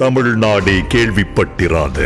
தமிழ்நாடு கேள்விப்பட்டிராத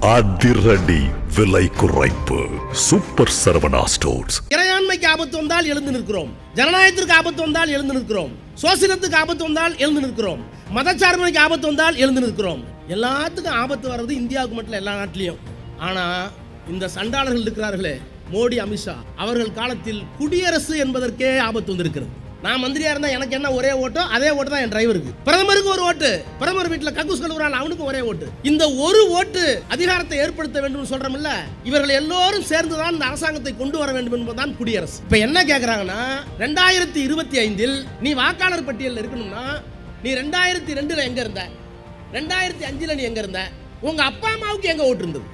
அதிரடி விலை குறைப்பு. சூப்பர் சரவணா ஸ்டோர்ஸ் இறையாண்மைக்கு ஆபத்து வந்தால் எழுந்து நிற்கிறோம். ஜனநாயகத்திற்கு ஆபத்து வந்தால் எழுந்து நிற்கிறோம். சோசியலத்துக்கு ஆபத்து வந்தால் எழுந்து நிற்கிறோம். மதச்சார்பனைக்கு ஆபத்து வந்தால் எழுந்து நிற்கிறோம். எல்லாத்துக்கும் ஆபத்து வர்றது இந்தியாவுக்கு மட்டும் எல்லா நாட்டிலையும். ஆனா இந்த சண்டாளர்கள் இருக்கிறார்களே மோடி அமித்ஷா அவர்கள் காலத்தில் குடியரசு என்பதற்கே ஆபத்து வந்திருக்கிறது. நான் மந்திரியா இருந்தா எனக்கு என்ன ஒரே ஓட்டோ அதே ஓட்டு தான் என் டிரைவருக்கு பிரதமருக்கு ஒரு ஓட்டு. பிரதமர் வீட்டுல கக்கூஸ் கழுவுறாள் அவனுக்கு ஒரே ஓட்டு. இந்த ஒரு ஓட்டு அதிகாரத்தை ஏற்படுத்த வேண்டும் சொல்றோம்ல இவர்கள் எல்லோரும் சேர்ந்துதான் இந்த அரசாங்கத்தை கொண்டு வர வேண்டும் என்பதுதான் குடியரசு. இப்ப என்ன கேக்குறாங்கன்னா ரெண்டாயிரத்தி இருபத்தி ஐந்தில் நீ வாக்காளர் பட்டியலில் இருக்கணும்னா நீ ரெண்டாயிரத்தி ரெண்டுல எங்க இருந்த? ரெண்டாயிரத்தி அஞ்சுல நீ எங்க இருந்த? உங்க அப்பா அம்மாவுக்கு எங்க ஓட்டு இருந்தது?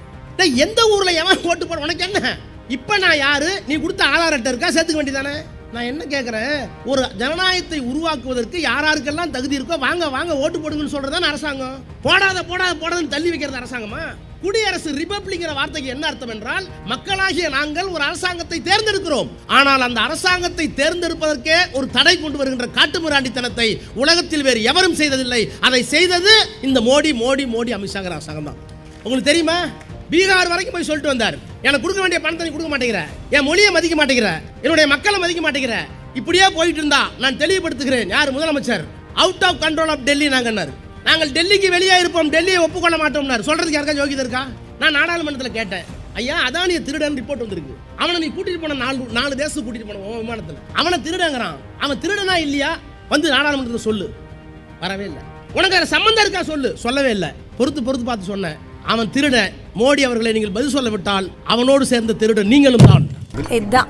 எந்த ஊர்ல எவன் ஓட்டு போட உனக்கு என்ன? இப்ப நான் யாரு? நீ கொடுத்த ஆதார் அட்டை இருக்கா? சேர்த்துக்க வேண்டியதானே? நான் என்ன கேட்குறேன் ஒரு ஜனநாயகத்தை உருவாக்குவதற்கு யார் யாருக்கெல்லாம் தகுதி இருக்கோ வாங்க வாங்க ஓட்டு போடுங்கன்னு சொல்றதுதான் அரசாங்கம். போடாத போடாத போடாதுன்னு தள்ளி வைக்கிறது அரசாங்கமா? குடியரசு ரிபப்ளிக்கிற வார்த்தைக்கு என்ன அர்த்தம் என்றால் மக்களாகிய நாங்கள் ஒரு அரசாங்கத்தை தேர்ந்தெடுக்கிறோம். ஆனால் அந்த அரசாங்கத்தை தேர்ந்தெடுப்பதற்கே ஒரு தடை கொண்டு வருகின்ற காட்டுமிராண்டித்தனத்தை உலகத்தில் வேறு எவரும் செய்ததில்லை. அதை செய்தது இந்த மோடி மோடி மோடி அமித்ஷாங்கிற அரசாங்கம் தான் உங்களுக்கு தெரியுமா? பீகார் வரைக்கும் போய் சொல்லிட்டு வந்தார். எனக்கு கொடுக்க வேண்டிய பணத்தை நீ கொடுக்க மாட்டேங்கிற. என் மொழியை மதிக்க மாட்டேங்கிற. என்னுடைய மக்களை மதிக்க மாட்டேங்கிற. இப்படியே போயிட்டு இருந்தா நான் தெளிவுபடுத்துகிறேன். யார் முதலமைச்சர்? Out of control of Delhi நாங்கன்னாரு நாங்கள் டெல்லிக்கு வெளியே இருப்போம். டெல்லியை ஒப்புக்கொள்ள மாட்டோம்னாரு. சொல்றதுக்கு யாருக்கா யோகிதா இருக்கா? நான் நாடாளுமன்றத்தில் கேட்டேன். ஐயா அதானிய திருடன் ரிப்போர்ட் வந்திருக்கு. அவனை நீ கூட்டிட்டு போன நாலு நாலு தேசத்துக்கு கூட்டிட்டு போன விமானத்தில். அவனை திருடங்கிறான். அவன் திருடனா இல்லையா? வந்து நாடாளுமன்றத்தில் சொல்லு. வரவே இல்லை. உனக்கு சம்மந்தம் இருக்கா? சொல்லு. சொல்லவே இல்லை. பொறுத்து பொறுத்து பார்த்து சொன்னேன். அவன் திருடன் மோடி அவர்களை நீங்கள் பதில் சொல்ல விட்டால் அவனோடு சேர்ந்த திருடன் நீங்களும் தான். இதுதான்.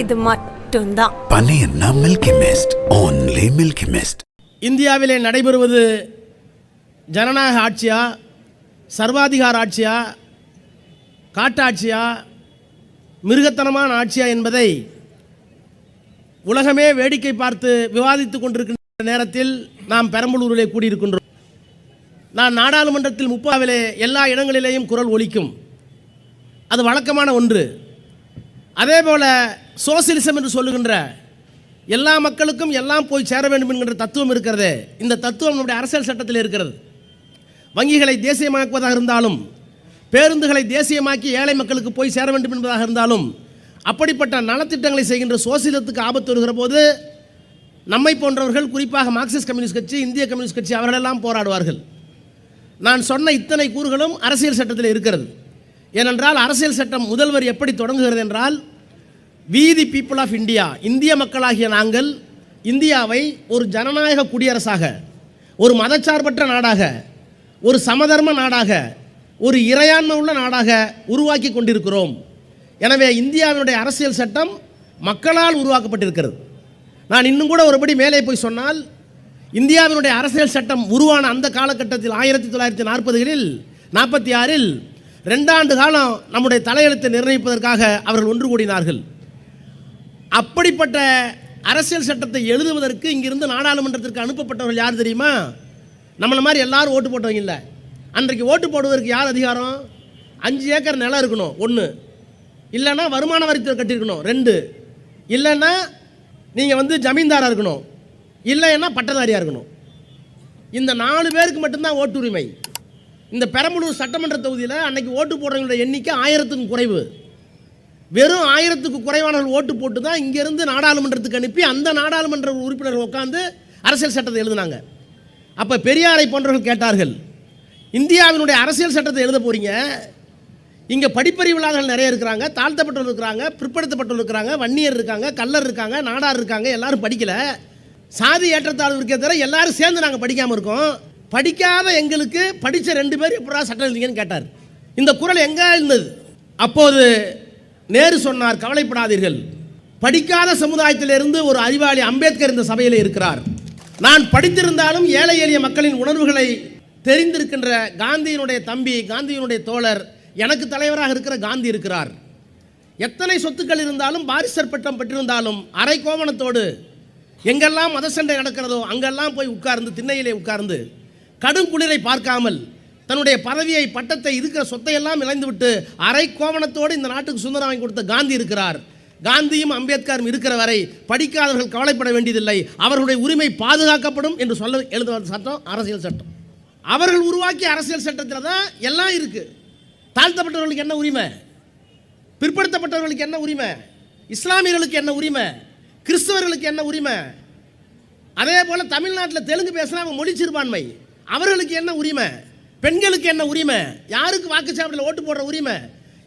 இது மட்டும்தான். பனையன்னா Milky Mist only Milky Mist இந்தியாவிலே நடைபெறுவது ஜனநாயக ஆட்சியா சர்வாதிகார ஆட்சியா காட்டாட்சியா மிருகத்தனமான ஆட்சியா என்பதை உலகமே வேடிக்கை பார்த்து விவாதித்துக் கொண்டிருக்கின்ற நேரத்தில் நாம் பெரம்பலூரிலே கூடியிருக்கின்றோம். நான் நாடாளுமன்றத்தில் முப்பாவிலே எல்லா இடங்களிலேயும் குரல் ஒலிக்கும். அது வழக்கமான ஒன்று. அதே போல் சோசியலிசம் என்று சொல்லுகின்ற எல்லா மக்களுக்கும் எல்லாம் போய் சேர வேண்டும் என்கின்ற தத்துவம் இருக்கிறதே. இந்த தத்துவம் நம்முடைய அரசியல் சட்டத்தில் இருக்கிறது. வங்கிகளை தேசியமாக்குவதாக இருந்தாலும் பேருந்துகளை தேசியமாக்கி ஏழை மக்களுக்கு போய் சேர வேண்டும் என்பதாக இருந்தாலும் அப்படிப்பட்ட நலத்திட்டங்களை செய்கின்ற சோசியலத்துக்கு ஆபத்து வருகிற போது நம்மை போன்றவர்கள் குறிப்பாக மார்க்சிஸ்ட் கம்யூனிஸ்ட் கட்சி இந்திய கம்யூனிஸ்ட் கட்சி அவர்களெல்லாம் போராடுவார்கள். நான் சொன்ன இத்தனை கூறுகளும் அரசியல் சட்டத்தில் இருக்கிறது. ஏனென்றால் அரசியல் சட்டம் முதல்வர் எப்படி தொடங்குகிறது என்றால் வீதி பீப்புள் ஆஃப் இந்தியா இந்திய மக்களாகிய நாங்கள் இந்தியாவை ஒரு ஜனநாயக குடியரசாக ஒரு மதச்சார்பற்ற நாடாக ஒரு சமதர்ம நாடாக ஒரு இறையாண்மை உள்ள நாடாக உருவாக்கி கொண்டிருக்கிறோம். எனவே இந்தியாவினுடைய அரசியல் சட்டம் மக்களால் உருவாக்கப்பட்டிருக்கிறது. நான் இன்னும் கூட ஒருபடி மேலே போய் சொன்னால் இந்தியாவினுடைய அரசியல் சட்டம் உருவான அந்த காலகட்டத்தில் ஆயிரத்தி தொள்ளாயிரத்தி நாற்பதுகளில் நாற்பத்தி ஆறில் ரெண்டாண்டு காலம் நம்முடைய தலையெழுத்தை நிர்ணயிப்பதற்காக அவர்கள் ஒன்று கூடினார்கள். அப்படிப்பட்ட அரசியல் சட்டத்தை எழுதுவதற்கு இங்கிருந்து நாடாளுமன்றத்திற்கு அனுப்பப்பட்டவர்கள் யார் தெரியுமா? நம்மளை மாதிரி எல்லாரும் ஓட்டு போட்டவங்க இல்லை. அன்றைக்கு ஓட்டு போடுவதற்கு யார் அதிகாரம்? அஞ்சு ஏக்கர் நிலம் இருக்கணும் ஒன்று இல்லைன்னா வருமான வரித்துறை கட்டியிருக்கணும் ரெண்டு. இல்லைன்னா நீங்கள் வந்து ஜமீன்தாராக இருக்கணும். இல்லைன்னா பட்டதாரியாக இருக்கணும். இந்த நாலு பேருக்கு மட்டும்தான் ஓட்டுரிமை. இந்த பெரம்பலூர் சட்டமன்ற தொகுதியில் அன்னைக்கு ஓட்டு போடுறவங்களோட எண்ணிக்கை ஆயிரத்துக்கும் குறைவு. வெறும் ஆயிரத்துக்கு குறைவானவர்கள் ஓட்டு போட்டு தான் இங்கேருந்து நாடாளுமன்றத்துக்கு அனுப்பி அந்த நாடாளுமன்ற உறுப்பினர்கள் உட்காந்து அரசியல் சட்டத்தை எழுதினாங்க. அப்போ பெரியாரை போன்றவர்கள் கேட்டார்கள் இந்தியாவினுடைய அரசியல் சட்டத்தை எழுத போறீங்க. இங்கே படிப்பறிவு இல்லாதவர்கள் நிறைய இருக்கிறாங்க தாழ்த்தப்பட்டவர்கள் இருக்கிறாங்க பிற்படுத்தப்பட்டவர்கள் இருக்கிறாங்க வன்னியர் இருக்காங்க கல்லர் இருக்காங்க நாடார் இருக்காங்க எல்லாரும் படிக்கலை. சாதி ஏற்றத்தாழ்வு இருக்கே தவிர எல்லாரும் சேர்ந்து நாங்கள் படிக்காமல் இருக்கோம். படிக்காத எங்களுக்கு படித்த ரெண்டு பேர் எப்படா சட்டம் எழுதிங்கன்னு கேட்டார். இந்த குரல் எங்கே இருந்தது? அப்போது நேரு சொன்னார் கவலைப்படாதீர்கள். படிக்காத சமுதாயத்திலிருந்து ஒரு அறிவாளி அம்பேத்கர் இந்த சபையில் இருக்கிறார். நான் படித்திருந்தாலும் ஏழை எளிய மக்களின் உணர்வுகளை தெரிந்திருக்கின்ற காந்தியினுடைய தம்பி காந்தியினுடைய தோழர் எனக்கு தலைவராக இருக்கிற காந்தி இருக்கிறார். எத்தனை சொத்துக்கள் இருந்தாலும் பாரிசர் பட்டம் பெற்றிருந்தாலும் அரை கோவணத்தோடு எங்கெல்லாம் மத சண்டை நடக்கிறதோ அங்கெல்லாம் போய் உட்கார்ந்து திண்ணையிலே உட்கார்ந்து கடும் குளிரை பார்க்காமல் தன்னுடைய பதவியை பட்டத்தை இருக்கிற சொத்தையெல்லாம் இழந்து விட்டு அரை கோவணத்தோடு இந்த நாட்டுக்கு சுதந்திரம் வாங்கி கொடுத்த காந்தி இருக்கிறார். காந்தியும் அம்பேத்கரும் இருக்கிற வரை படிக்காதவர்கள் கவலைப்பட வேண்டியதில்லை. அவர்களுடைய உரிமை பாதுகாக்கப்படும் என்று சொல்ல எழுதுவது சட்டம் அரசியல் சட்டம். அவர்கள் உருவாக்கிய அரசியல் சட்டத்தில் தான் எல்லாம் இருக்குது தாழ்த்தப்பட்டவர்களுக்கு என்ன உரிமை? பிற்படுத்தப்பட்டவர்களுக்கு என்ன உரிமை? இஸ்லாமியர்களுக்கு என்ன உரிமை? கிறிஸ்தவர்களுக்கு என்ன உரிமை? அதே போல் தமிழ்நாட்டில் தெலுங்கு பேசினா அவங்க மொழி சிறுபான்மை அவர்களுக்கு என்ன உரிமை? பெண்களுக்கு என்ன உரிமை? யாருக்கு வாக்குச்சாவடியில் ஓட்டு போடுற உரிமை?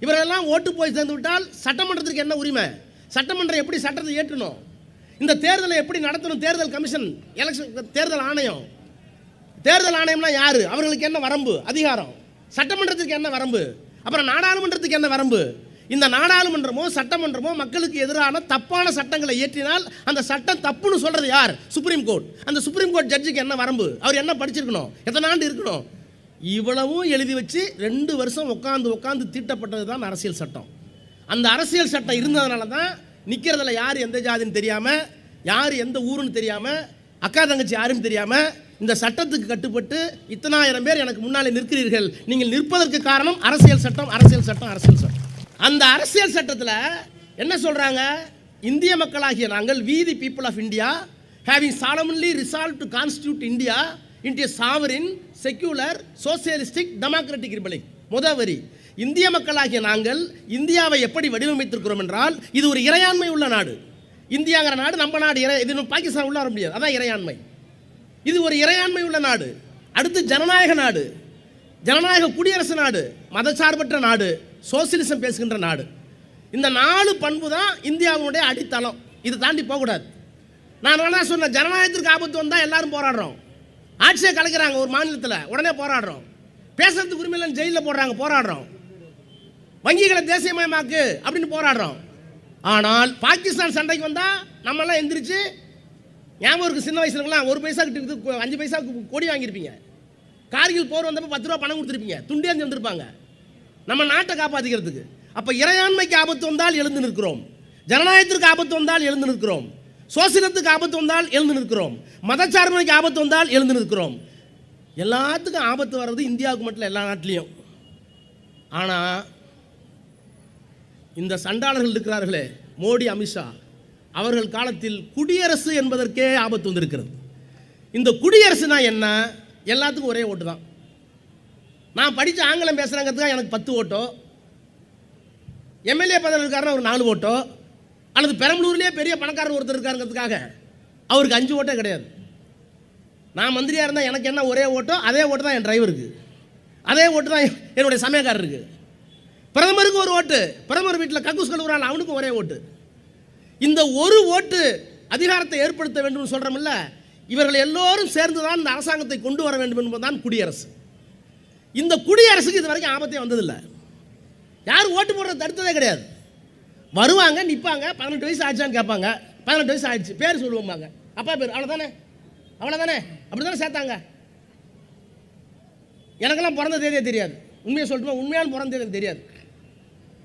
இவரெல்லாம் ஓட்டு போய் சேர்ந்து விட்டால் சட்டமன்றத்திற்கு என்ன உரிமை? சட்டமன்றம் எப்படி சட்டத்தை ஏற்றணும்? இந்த தேர்தலை எப்படி நடத்தணும்? தேர்தல் கமிஷன் எலெக்ஷன் தேர்தல் ஆணையம். தேர்தல் ஆணையம்னா யாரு? அவர்களுக்கு என்ன வரம்பு? அதிகாரம். சட்டமன்றத்திற்கு என்ன வரம்பு? அப்புறம் நாடாளுமன்றத்துக்கு என்ன வரம்பு? இந்த நாடாளுமன்றமோ சட்டமன்றமோ மக்களுக்கு எதிரான தப்பான சட்டங்களை இயற்றினால் அந்த சட்டம் தப்புன்னு சொல்கிறது யார்? சுப்ரீம் கோர்ட் அந்த சுப்ரீம் கோர்ட் ஜட்ஜுக்கு என்ன வரம்பு? அவர் என்ன படிச்சிருக்கணும்? எத்தனை ஆண்டு இருக்கணும்? இவ்வளவும் எழுதி வச்சு ரெண்டு வருஷம் உட்காந்து உட்காந்து தீட்டப்பட்டது தான் அரசியல் சட்டம். அந்த அரசியல் சட்டம் இருந்ததுனால தான் நிற்கிறதுல யார் எந்த ஜாதின்னு தெரியாமல் யார் எந்த ஊருன்னு தெரியாமல் அக்கா தங்கச்சி யாரும் தெரியாமல் இந்த சட்டத்துக்கு கட்டுப்பட்டு இத்தனாயிரம் பேர் எனக்கு முன்னாலே நிற்கிறீர்கள். நீங்கள் நிற்பதற்கு காரணம் அரசியல் சட்டம் அரசியல் சட்டம் அரசியல் சட்டம். அந்த அரசியல் சட்டத்தில் என்ன சொல்கிறாங்க இந்திய மக்களாகிய நாங்கள் we the people of India having solemnly resolve to constitute India into a sovereign secular socialistic democratic republic முத வரி. இந்திய மக்களாகிய நாங்கள் இந்தியாவை எப்படி வடிவமைத்திருக்கிறோம் என்றால் இது ஒரு இறையாண்மை உள்ள நாடு. இந்தியாங்கிற நாடு நம்ம நாடு இறை இது பாகிஸ்தான் உள்ள வர முடியாது. அதான் இறையாண்மை. இது ஒரு இறையாண்மை உள்ள நாடு. அடுத்து ஜனநாயக நாடு. ஜனநாயக குடியரசு நாடு. மதசார்பற்ற நாடு. சோசியலிசம் பேசுகின்ற நாடு. இந்த நாலு பண்பு தான் இந்தியாவுடைய அடித்தளம். இது தாண்டி போகக்கூடாது. நான் வேணா சொன்னேன் ஜனநாயகத்திற்கு ஆபத்து வந்தால் எல்லாரும் போராடுறோம். ஆட்சியை கலைக்கிறாங்க ஒரு மாநிலத்தில் உடனே போராடுறோம். பேசுறதுக்கு உரிமை இல்லைன்னு ஜெயிலில் போடுறாங்க போராடுறோம். வங்கிகளை தேசியமயமாக்கு அப்படின்னு போராடுறோம். ஆனால் பாகிஸ்தான் சண்டைக்கு வந்தால் நம்மெல்லாம் எந்திரிச்சு ஞாபகம் இருக்குது சின்ன வயசுலலாம் ஒரு பைசா கிட்ட அஞ்சு பைசாவுக்கு கொடி வாங்கியிருப்பீங்க. கார்கில் போர் வந்தப்போ பத்து ரூபா பணம் கொடுத்துருப்பீங்க. துண்டியாந்து வந்திருப்பாங்க. நம்ம நாட்டை காப்பாற்றிக்கிறதுக்கு அப்போ இறையாண்மைக்கு ஆபத்து வந்தால் எழுந்து நிற்கிறோம். ஜனநாயகத்திற்கு ஆபத்து வந்தால் எழுந்து நிற்கிறோம். சோசியலத்துக்கு ஆபத்து வந்தால் எழுந்து நிற்கிறோம். மதச்சார்பனைக்கு ஆபத்து வந்தால் எழுந்து நிற்கிறோம். எல்லாத்துக்கும் ஆபத்து வர்றது இந்தியாவுக்கு மட்டும் இல்லை, எல்லா நாட்டிலையும். ஆனால் இந்த சண்டாளர்கள் இருக்கிறார்களே மோடி அமித்ஷா அவர்கள் காலத்தில் குடியரசு என்பதற்கே ஆபத்து வந்திருக்கிறது. இந்த குடியரசுனா என்ன? எல்லாத்துக்கும் ஒரே ஓட்டு தான் நான் படித்த ஆங்கிலம் பேசுகிறாங்கிறதுக்காக எனக்கு பத்து ஓட்டோ. எம்எல்ஏ பதவி இருக்காருன்னா ஒரு நாலு ஓட்டோ. அல்லது பெரம்பலூர்லேயே பெரிய பணக்காரர் ஒருத்தர் இருக்காருங்கிறதுக்காக அவருக்கு அஞ்சு ஓட்டே கிடையாது. நான் மந்திரியாக இருந்தால் எனக்கு என்ன ஒரே ஓட்டோ அதே ஓட்டு தான் என் டிரைவருக்கு அதே ஓட்டு தான் என்னுடைய சமயக்காரருக்கு பிரதமருக்கு ஒரு ஓட்டு பிரதமர் வீட்டில் கக்கூஸ் கழுவுறாள் அவனுக்கும் ஒரே ஓட்டு. இந்த ஒரு ஓட்டு அதிகாரத்தை ஏற்படுத்த வேண்டும் சொல்கிறோம்ல இவர்கள் எல்லோரும் சேர்ந்து தான் இந்த அரசாங்கத்தை கொண்டு வர வேண்டும் என்பதுதான் குடியரசு. இந்த குடியரசுக்கு இது வரைக்கும் ஆபத்தே வந்ததில்லை. யாரும் ஓட்டு போடுறத தடுத்ததே கிடையாது. வருவாங்க நிற்பாங்க பதினெட்டு வயசு ஆச்சான்னு கேட்பாங்க. பதினெட்டு வயசு ஆயிடுச்சு பேர் சொல்லுவோம்பாங்க. அப்பா பேர் அவ்வளோதானே அவ்வளோதானே அப்படி தானே சேர்த்தாங்க. எனக்கெல்லாம் பிறந்த தேதியே தெரியாது. உண்மையை சொல்லட்டுமா? உண்மையான பிறந்த தேதி தெரியாது.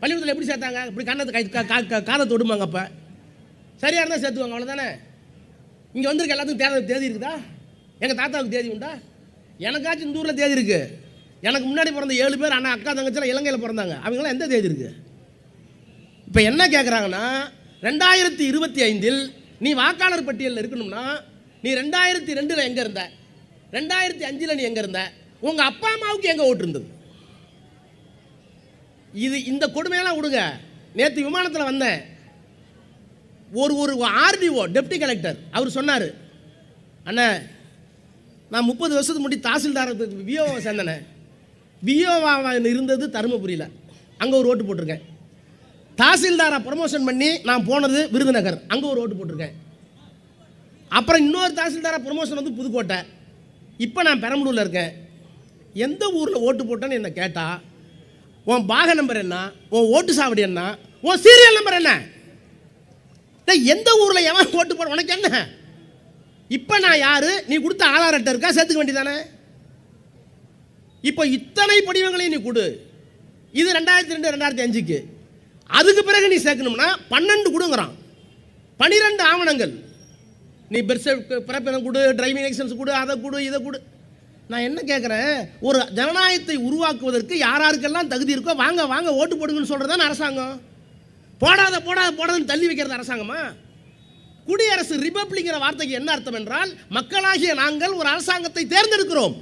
பள்ளிக்கூடத்தில் எப்படி சேர்த்தாங்க? இப்படி கண்ணத்தை கை கா- காதை தொடுமாங்க அப்போ. சரியாக இருந்தால் சேர்த்துவாங்க அவ்வளோதானே இங்கே வந்திருக்க எல்லாத்துக்கும் தேதி தேதி இருக்குதா? எங்கள் தாத்தாவுக்கு தேதி உண்டா? எனக்காச்சும் இந்த ஊரில் தேதி இருக்குது எனக்கு முன்னாடி பிறந்த ஏழு பேர் அண்ணா அக்கா தங்கச்சிலாம் இலங்கையில் பிறந்தாங்க. அவங்களாம் எந்த தேதி இருக்குது இப்போ என்ன கேட்குறாங்கன்னா ரெண்டாயிரத்தி இருபத்தி ஐந்தில் நீ வாக்காளர் பட்டியலில் இருக்கணும்னா நீ ரெண்டாயிரத்தி ரெண்டில் எங்கே இருந்த? ரெண்டாயிரத்தி அஞ்சில் நீ எங்கே இருந்த? உங்கள் அப்பா அம்மாவுக்கு எங்கே ஓட்டு இருந்தது? இது இந்த கொடுமையெல்லாம் விடுங்க. நேற்று விமானத்தில் வந்தேன். ஒரு ஒரு ஆர்டிஓ டெப்டி கலெக்டர் அவர் சொன்னார். அண்ணே நான் முப்பது வருஷத்துக்கு முன்னாடி தாசில்தார் விஓவை சேர்ந்தனே. விஓவா இருந்தது தருமபுரியில். அங்கே ஒரு ஓட்டு போட்டிருக்கேன். தாசில்தாரை ப்ரொமோஷன் பண்ணி நான் போனது விருதுநகர். அங்கே ஒரு ஓட்டு போட்டிருக்கேன். அப்புறம் இன்னொரு தாசில்தாரை ப்ரொமோஷன் வந்து புதுக்கோட்டை. இப்போ நான் பெரம்பலூரில் இருக்கேன். எந்த ஊரில் ஓட்டு போட்டேன்னு என்னை கேட்டால் உன் பாக நம்பர் என்ன? உன் ஓட்டு சாவடி என்ன? உன் சீரியல் நம்பர் என்ன? எந்த ஊரில் எவன் ஓட்டு போட உனக்கு என்ன? இப்போ நான் யார்? நீ கொடுத்த ஆதார் அட்டை இருக்கா? சேர்த்துக்க வேண்டியதானே இப்போ இத்தனை படிவங்களையும் நீ கொடு. இது ரெண்டாயிரத்தி ரெண்டு ரெண்டாயிரத்தி அஞ்சுக்கு. அதுக்கு பிறகு நீ சேர்க்கணும்னா பன்னெண்டு கொடுங்குறான். பனிரெண்டு ஆவணங்கள். நீ பெர்ஸ் பிறப்பினம் கொடு டிரைவிங் லைசன்ஸ் கொடு அதை கொடு இதை கொடு. நான் என்ன கேட்குறேன் ஒரு ஜனநாயகத்தை உருவாக்குவதற்கு யார் யாருக்கெல்லாம் தகுதி இருக்கோ வாங்க வாங்க ஓட்டு போடுங்கன்னு சொல்கிறது தான் அரசாங்கம். போடாத போடாத போடாதுன்னு தள்ளி வைக்கிறது அரசாங்கமா? குடியரசு ரிபப்ளிக்கிற வார்த்தைக்கு என்ன அர்த்தம் என்றால் மக்களாகிய நாங்கள் ஒரு அரசாங்கத்தை தேர்ந்தெடுக்கிறோம்.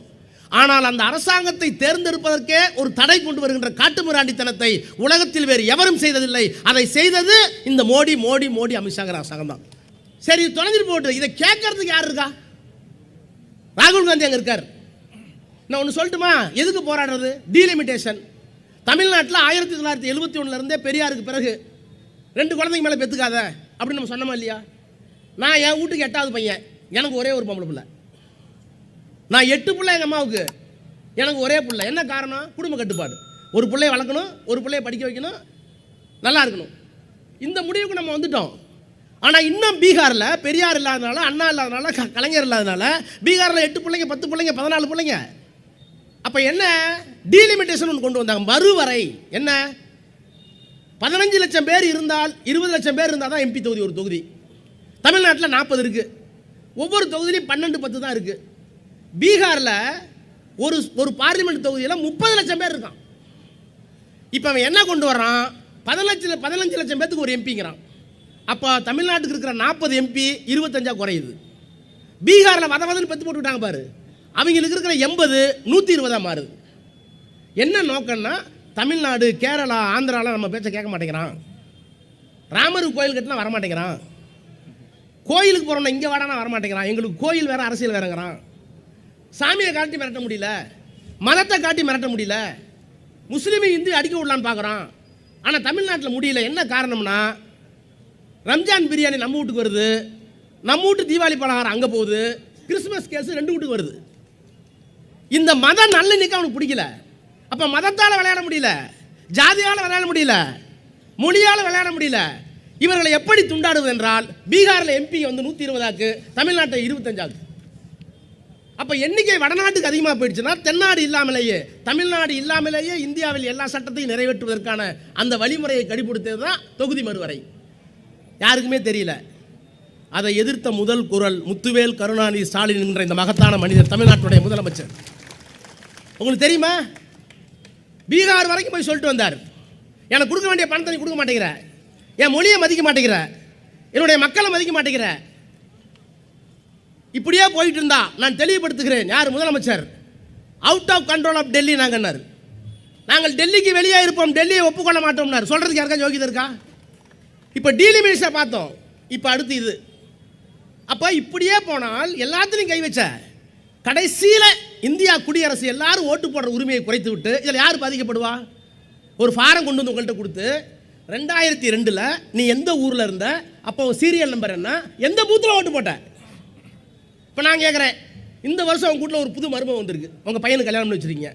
ஆனால் அந்த அரசாங்கத்தை தேர்ந்தெடுப்பதற்கே ஒரு தடை கொண்டு வருகின்ற காட்டுமிராண்டித்தனத்தை உலகத்தில் வேறு எவரும் செய்ததில்லை. அதை செய்தது இந்த மோடி மோடி மோடி அமித்ஷாங்கிற அரசாங்கம் தான் சரி இது தொலைஞ்சிட்டு போட்டு இதை கேட்கறதுக்கு யார் இருக்கா? ராகுல் காந்தி அங்கே இருக்கார். நான் ஒன்று சொல்லட்டுமா? எதுக்கு போராடுறது? டீலிமிட்டேஷன் தமிழ்நாட்டில் ஆயிரத்தி தொள்ளாயிரத்தி எழுபத்தி ஒன்றுலேருந்தே பெரியாருக்கு பிறகு ரெண்டு குழந்தைங்க மேலே பெற்றுக்காத அப்படின்னு நம்ம சொன்னோமா இல்லையா? நான் என் வீட்டுக்கு எட்டாவது பையன். எனக்கு ஒரே ஒரு பொம்பளை பிள்ளை. நான் எட்டு பிள்ளை எங்கள் அம்மாவுக்கு. எனக்கு ஒரே பிள்ளை. என்ன காரணம்? குடும்ப கட்டுப்பாடு. ஒரு பிள்ளைய வளர்க்கணும் ஒரு பிள்ளைய படிக்க வைக்கணும் நல்லா இருக்கணும். இந்த முடிவுக்கு நம்ம வந்துட்டோம். ஆனால் இன்னும் பீகாரில் பெரியார் இல்லாதனால அண்ணா இல்லாதனால க- கலைஞர் இல்லாதனால பீகாரில் எட்டு பிள்ளைங்க பத்து பிள்ளைங்க பதினாலு பிள்ளைங்க. அப்போ என்ன? டீலிமிட்டேஷன் ஒன்று கொண்டு வந்தாங்க. மறுவரை என்ன? பதினஞ்சு லட்சம் பேர் இருந்தால் இருபது லட்சம் பேர் இருந்தால் தான் எம்பி தொகுதி ஒரு தொகுதி. தமிழ்நாட்டில் நாற்பது இருக்குது ஒவ்வொரு தொகுதியிலையும் பன்னெண்டு பத்து தான் இருக்குது பீகாரில் ஒரு ஒரு பார்லிமெண்ட் தொகுதியில் முப்பது லட்சம் பேர் இருக்கான். இப்போ அவன் என்ன கொண்டு வர்றான்? பதினஞ்சு பதினஞ்சு லட்சம் பேத்துக்கு ஒரு எம்பிங்கிறான். அப்போ தமிழ்நாட்டுக்கு இருக்கிற நாற்பது எம்பி இருபத்தஞ்சா குறையுது. பீகாரில் வத வதன்னு பெற்று போட்டு விட்டாங்க பாரு. அவங்களுக்கு இருக்கிற எண்பது நூற்றி இருபதாக மாறுது. என்ன நோக்கம்னா தமிழ்நாடு கேரளா ஆந்திராலாம் நம்ம பேச்சை கேட்க மாட்டேங்கிறான். ராமர் கோயில் கட்டினா வரமாட்டேங்கிறான். கோயிலுக்கு போகிறோம்னா இங்கே வாடானா வரமாட்டேங்கிறான். எங்களுக்கு கோயில் வேறு அரசியல் வேறுங்கிறான். சாமியை காட்டி மிரட்ட முடியல. மதத்தை காட்டி மிரட்ட முடியல. முஸ்லீமை இந்து அடிக்க விடலான்னு பார்க்குறான் ஆனால் தமிழ்நாட்டில் முடியல. என்ன காரணம்னா ரம்ஜான் பிரியாணி நம்ம வீட்டுக்கு வருது. நம்ம வீட்டு தீபாவளி பலகாரம் அங்கே போகுது. கிறிஸ்மஸ் கேஸ் ரெண்டு வீட்டுக்கு வருது. இந்த மதம் நல்ல நிற்க அவனுக்கு பிடிக்கல. அப்போ மதத்தால் விளையாட முடியல. ஜாதியால் விளையாட முடியல. மொழியால் விளையாட முடியல. இவர்களை எப்படி துண்டாடுவது என்றால் பீகாரில் எம்பி வந்து நூற்றி இருபதாக்கு தமிழ்நாட்டை இருபத்தஞ்சாக்கு. அப்போ எண்ணிக்கை வடநாட்டுக்கு அதிகமாக போயிடுச்சுன்னா தென்னாடு இல்லாமலேயே தமிழ்நாடு இல்லாமலேயே இந்தியாவில் எல்லா சட்டத்தையும் நிறைவேற்றுவதற்கான அந்த வழிமுறையை கடைபிடித்தது தான் தொகுதி மறுவரை. யாருக்குமே தெரியல. அதை எதிர்த்த முதல் குரல் முத்துவேல் கருணாநிதி ஸ்டாலின் என்ற இந்த மகத்தான மனிதர் தமிழ்நாட்டுடைய முதலமைச்சர். உங்களுக்கு தெரியுமா? பீகார் வரைக்கும் போய் சொல்லிட்டு வந்தார். எனக்கு கொடுக்க வேண்டிய பணத்தை நீ கொடுக்க மாட்டேங்கிற. என் மொழியை மதிக்க மாட்டேங்கிற. என்னுடைய மக்களை மதிக்க மாட்டேங்கிற. இப்படியே போயிட்டு இருந்தா நான் தெளிவுபடுத்துகிறேன். யார்? முதலமைச்சர். Out of control of Delhi நாங்கன்னார் நாங்கள் டெல்லிக்கு வெளியே இருப்போம். டெல்லியை ஒப்புக்கொள்ள மாட்டோம்னார். சொல்றதுக்கு யாருக்கா யோகிதா இருக்கா? இப்போ டீலிமினிஸை பார்த்தோம். இப்போ அடுத்து இது. அப்போ இப்படியே போனால் எல்லாத்துலையும் கை வச்ச கடைசியில் இந்தியா குடியரசு எல்லாரும் ஓட்டு போடுற உரிமையை குறைத்து விட்டு இதில் யார் பாதிக்கப்படுவா? ஒரு ஃபாரம் கொண்டு வந்து உங்கள்கிட்ட கொடுத்து ரெண்டாயிரத்தி ரெண்டில் நீ எந்த ஊரில் இருந்த? அப்போ சீரியல் நம்பர் என்ன? எந்த பூத்தில் ஓட்டு போட்ட? இப்போ நான் கேட்குறேன் இந்த வருஷம் அவங்க வீட்டில் ஒரு புது மருமகம் வந்திருக்கு. உங்கள் பையனுக்கு கல்யாணம் பண்ணி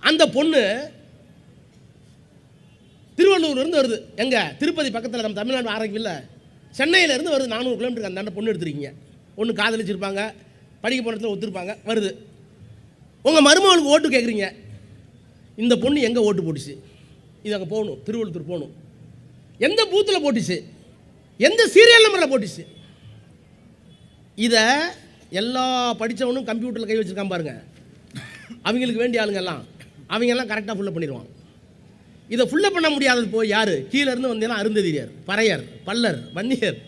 அந்த பொண்ணு திருவள்ளூர்லேருந்து வருது. எங்கே? திருப்பதி பக்கத்தில் நம்ம தமிழ்நாடு ஆரோக்கியம் இல்லை. சென்னையில இருந்து வருது. நானூறு கிலோமீட்டருக்கு அந்த பொண்ணு எடுத்துருக்கீங்க. ஒன்று காதலிச்சிருப்பாங்க. படிக்க போன இடத்துல ஒத்துருப்பாங்க. வருது. உங்கள் மருமகளுக்கு ஓட்டு கேட்குறீங்க இந்த பொண்ணு எங்கே ஓட்டு போட்டுச்சு? இது அங்கே போகணும். திருவள்ளூர் போகணும். எந்த பூத்தில் போட்டுச்சு? எந்த சீரியல் நம்பரில் போட்டுச்சு? இதை எல்லா படித்தவனும் கம்ப்யூட்டரில் கை வச்சுருக்கான் பாருங்கள் அவங்களுக்கு வேண்டிய ஆளுங்கெல்லாம் அவங்க எல்லாம் கரெக்டாக ஃபுல்லப் பண்ணிடுவான் இதை ஃபுல்லப் பண்ண முடியாதது போய் யார்? கீழேருந்து வந்தீங்கன்னா அருந்ததிரியர் பறையர் பல்லர் வன்னியர்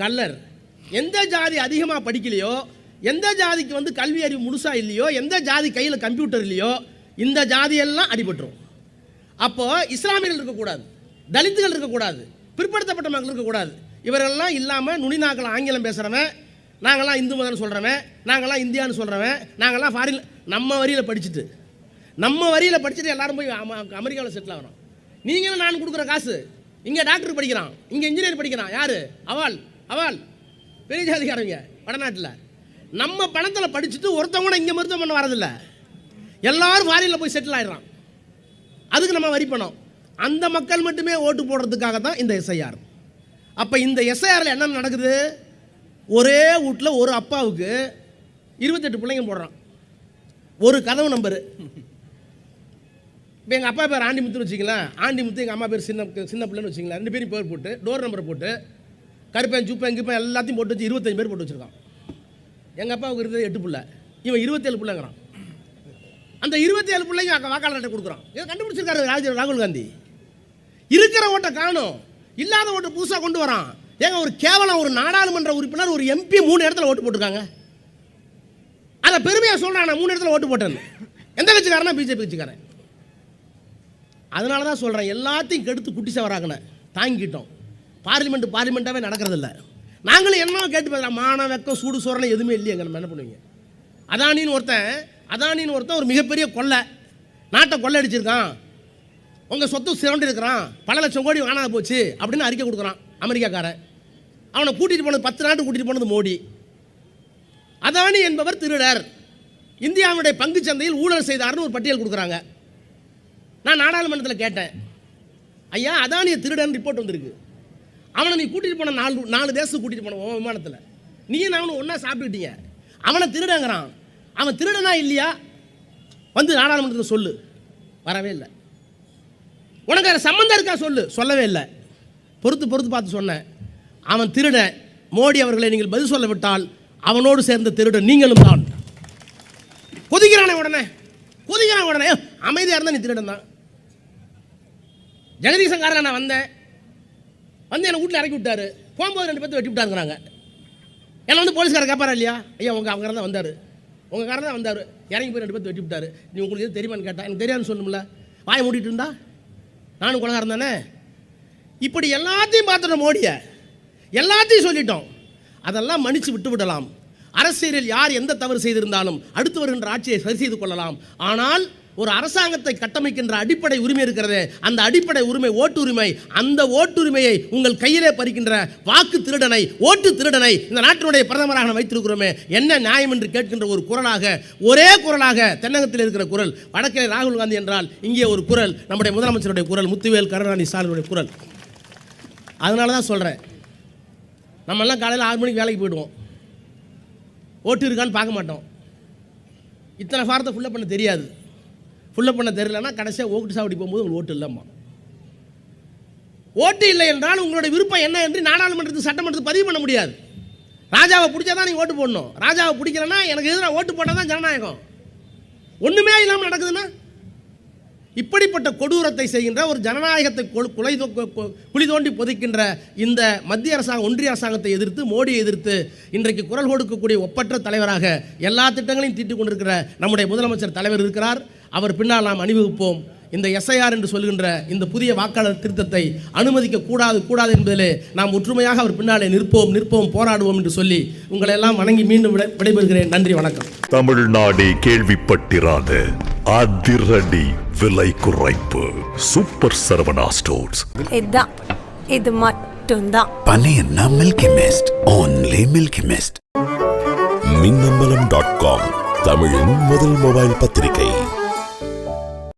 கல்லர் எந்த ஜாதி அதிகமாக படிக்கலையோ எந்த ஜாதிக்கு வந்து கல்வி அறிவு முழுசாக இல்லையோ எந்த ஜாதி கையில் கம்ப்யூட்டர் இல்லையோ இந்த ஜாதியெல்லாம் அடிபட்டுரும். அப்போது இஸ்லாமியர்கள் இருக்கக்கூடாது தலித்துகள் இருக்கக்கூடாது பிற்படுத்தப்பட்ட மக்கள் இருக்கக்கூடாது. இவரெல்லாம் இல்லாமல் நுனிநாக்கள் ஆங்கிலம் பேசுகிறவன் நாங்களாம் இந்து மதம்னு சொல்கிறவன் நாங்களாம் இந்தியான்னு சொல்கிறவன் நாங்களாம் ஃபாரின் நம்ம வரியில் படிச்சுட்டு நம்ம வரியில் படிச்சுட்டு எல்லாரும் போய் அம- அமெரிக்காவில் செட்டில் ஆகிறோம் நீங்களும் நான் கொடுக்குற காசு. இங்கே டாக்டர் படிக்கிறான். இங்கே இன்ஜினியர் படிக்கிறான். யார்? அவால் அவால் பெரிய ஜாதிக்காரங்க வடநாட்டில். நம்ம பணத்தில் படிச்சுட்டு ஒருத்தவங்க கூட இங்கே மருத்துவம் பண்ண வரதில்லை எல்லாரும் ஃபாரினில் போய் செட்டில் ஆயிடுறான். அதுக்கு நம்ம வரி பணம். அந்த மக்கள் மட்டுமே ஓட்டு போடுறதுக்காக தான் இந்த எஸ்ஐஆர் அப்போ இந்த எஸ்ஐஆரில் என்ன நடக்குது? ஒரே வீட்டில் ஒரு அப்பாவுக்கு இருபத்தெட்டு பிள்ளைங்க போடுறான். ஒரு கதவு நம்பரு இப்போ எங்கள் அப்பா பேர் ஆண்டி முத்துன்னு வச்சுக்கலாம் ஆண்டி முத்து எங்கள் அம்மா பேர் சின்ன சின்ன பிள்ளைன்னு வச்சுக்கலாம் ரெண்டு பேரும் பேர் போட்டு டோர் நம்பரை போட்டு கருப்பேன் சுப்பேன் கிப்பேன் எல்லாத்தையும் போட்டு வச்சு இருபத்தஞ்சு பேர் போட்டு வச்சுருக்கான். எங்கள் அப்பாவுக்கு இருக்கிறது எட்டு பிள்ளை. இவன் இருபத்தேழு பிள்ளைங்கிறான். அந்த இருபத்தேழு பிள்ளைங்க அங்கே கொடுக்குறான். இதை கண்டுபிடிச்சிருக்காரு ராஜ ராகுல் காந்தி. இருக்கிற ஓட்டை காணும். இல்லாத ஓட்டை புதுசாக கொண்டு வரான். ஏங்க ஒரு கேவலம் ஒரு நாடாளுமன்ற உறுப்பினர் ஒரு எம்பி மூணு இடத்துல ஓட்டு போட்டிருக்காங்க. அதை பெருமையாக சொல்கிறான் நான் மூணு இடத்துல ஓட்டு போட்டேன்னு. எந்த கட்சிக்காரனா பிஜேபி கட்சிக்காரன். அதனால தான் சொல்கிறேன் எல்லாத்தையும் கெடுத்து குட்டி சவராக்கினேன் தாங்கிட்டோம். பார்லிமெண்ட் பார்லிமெண்ட்டாகவே நடக்கிறதில்ல. நாங்களும் என்ன கேட்டு பேசுகிறோம் மான வெக்கம் சூடு சோறனை எதுவுமே இல்லையே நம்ம என்ன பண்ணுவீங்க? அதானின்னு ஒருத்தன் அதானின்னு ஒருத்தன் ஒரு மிகப்பெரிய கொள்ளை. நாட்டை கொள்ளை அடிச்சிருக்கான். உங்கள் சொத்து சிரண்டு இருக்கிறான் பல லட்சம் கோடி காணாத போச்சு அப்படின்னு அறிக்கை கொடுக்குறான் அமெரிக்காக்காரன். அவனை கூட்டிகிட்டு போனது பத்து நாட்டு கூட்டிகிட்டு போனது மோடி. அதானி என்பவர் திருடர். இந்தியாவுடைய பங்கு சந்தையில் ஊழல் செய்தார்னு ஒரு பட்டியல் கொடுக்குறாங்க. நான் நாடாளுமன்றத்தில் கேட்டேன். ஐயா அதானிய திருடன் ரிப்போர்ட் வந்திருக்கு. அவனை நீ கூட்டிகிட்டு போன நாலு நாலு தேசத்துக்கு கூட்டிகிட்டு போன விமானத்தில். நீயும் நானும் ஒன்றா சாப்பிட்டுக்கிட்டீங்க. அவனை திருடங்கிறான். அவன் திருடனா இல்லையா? வந்து நாடாளுமன்றத்தில் சொல்லு. வரவே இல்லை. உனக்கு அதில் சம்மந்தம் இருக்கா சொல்லு. சொல்லவே இல்லை. பொறுத்து பொறுத்து பார்த்து சொன்னேன். அவன் திருட. மோடி அவர்களை நீங்கள் பதில் சொல்ல விட்டால் அவனோடு சேர்ந்த திருடன் நீங்களும் தான். கொதிக்கிறானே உடனே. கொதிக்கிறான் உடனே. அமைதியாக இருந்தால் நீ திருடன் தான். ஜெகதீசங்காரில் நான் வந்தேன். வந்து என்னை வீட்டில் இறக்கி விட்டாரு. போகும்போது ரெண்டு பேர்த்து வெட்டி விட்டாருங்கிறாங்க. என்னை வந்து போலீஸ்காரர் கேட்பாரா இல்லையா? ஐயா உங்கள் அவங்க தான் வந்தார். உங்கள் காரன் தான் வந்தார். இறங்கி போய் ரெண்டு பேர்த்து வெட்டி விட்டாரு. நீ உங்களுக்கு எது தெரியுமான்னு கேட்டால் எனக்கு தெரியாதுன்னு சொல்லணும்ல. வாய் மூடிட்டு இருந்தா? நானும் குலகாரன் தானே இப்படி எல்லாத்தையும் பார்த்துட்டோம் மோடியை எல்லாத்தையும் சொல்லிட்டோம். அதெல்லாம் மன்னிச்சு விட்டு விடலாம். அரசியலில் யார் எந்த தவறு செய்திருந்தாலும் அடுத்து வருகின்ற ஆட்சியை சரி செய்து கொள்ளலாம். ஆனால் ஒரு அரசாங்கத்தை கட்டமைக்கின்ற அடிப்படை உரிமை இருக்கிறது அந்த அடிப்படை உரிமை ஓட்டுரிமை அந்த ஓட்டுரிமையை உங்கள் கையிலே பறிக்கின்ற வாக்கு திருடனை ஓட்டு திருடனை இந்த நாட்டினுடைய பிரதமராக நாம் வைத்திருக்கிறோமே என்ன நியாயம் என்று கேட்கின்ற ஒரு குரலாக ஒரே குரலாக தென்னகத்தில் இருக்கிற குரல் வடக்கே ராகுல் காந்தி என்றால் இங்கே ஒரு குரல் நம்முடைய முதலமைச்சருடைய குரல் முத்துவேல் கருணாநிதி ஸ்டாலினுடைய குரல். அதனால தான் சொல்கிறேன் நம்மெல்லாம் காலையில் ஆறு மணிக்கு வேலைக்கு போயிடுவோம். ஓட்டு இருக்கான்னு பார்க்க மாட்டோம். இத்தனை ஃபாரத்தை ஃபுல்லாக பண்ண தெரியாது. ஃபுல்லப் பண்ண தெரியலன்னா கடைசியாக ஓட்டு சாவடி போகும்போது உங்களுக்கு ஓட்டு இல்லைம்மா. ஓட்டு இல்லை என்றால் உங்களுடைய விருப்பம் என்ன என்று நாடாளுமன்றத்துக்கு சட்டமன்றத்துக்கு பதிவு பண்ண முடியாது. ராஜாவை பிடிச்சா தான் நீங்கள் ஓட்டு போடணும். ராஜாவை பிடிக்கலன்னா எனக்கு எதிராக ஓட்டு போட்டால் தான் ஜனநாயகம். ஒன்றுமே இல்லாமல் நடக்குதுன்னா? இப்படிப்பட்ட கொடூரத்தை செய்கின்ற ஒரு ஜனநாயகத்தை குலை தோ- கொ- குழி தோண்டி புதைக்கின்ற இந்த மத்திய அரசாங்கம் ஒன்றிய அரசாங்கத்தை எதிர்த்து மோடியை எதிர்த்து இன்றைக்கு குரல் கொடுக்கக்கூடிய ஒப்பற்ற தலைவராக எல்லா திட்டங்களையும் தீட்டிக் கொண்டிருக்கிற நம்முடைய முதலமைச்சர் தலைவர் இருக்கிறார். அவர் பின்னால் நாம் அணிவகுப்போம். இந்த எஸ்ஐஆர் என்று சொல்கின்ற இந்த புதிய வாக்காளர் திருத்தத்தை அனுமதிக்க கூடாது கூடாது என்பதிலே நாம் ஒற்றுமையாக அவர் பின்னாலே நிற்போம் நிற்போம் போராடுவோம் என்று சொல்லி உங்களை எல்லாம் வணங்கி மீண்டும் விடை- விடைபெறுகிறேன். நன்றி வணக்கம். தமிழ்நாடு கேள்விப்பட்டிராத அதிரடி விலை குறைப்பு. சூப்பர் சரவணா ஸ்டோர்ஸ் இதான் இது மட்டும்தான். Panina Milky Mist. Only Milky Mist. Minnambalam dot com தமிழின் முதல் மொபைல் பத்திரிகை.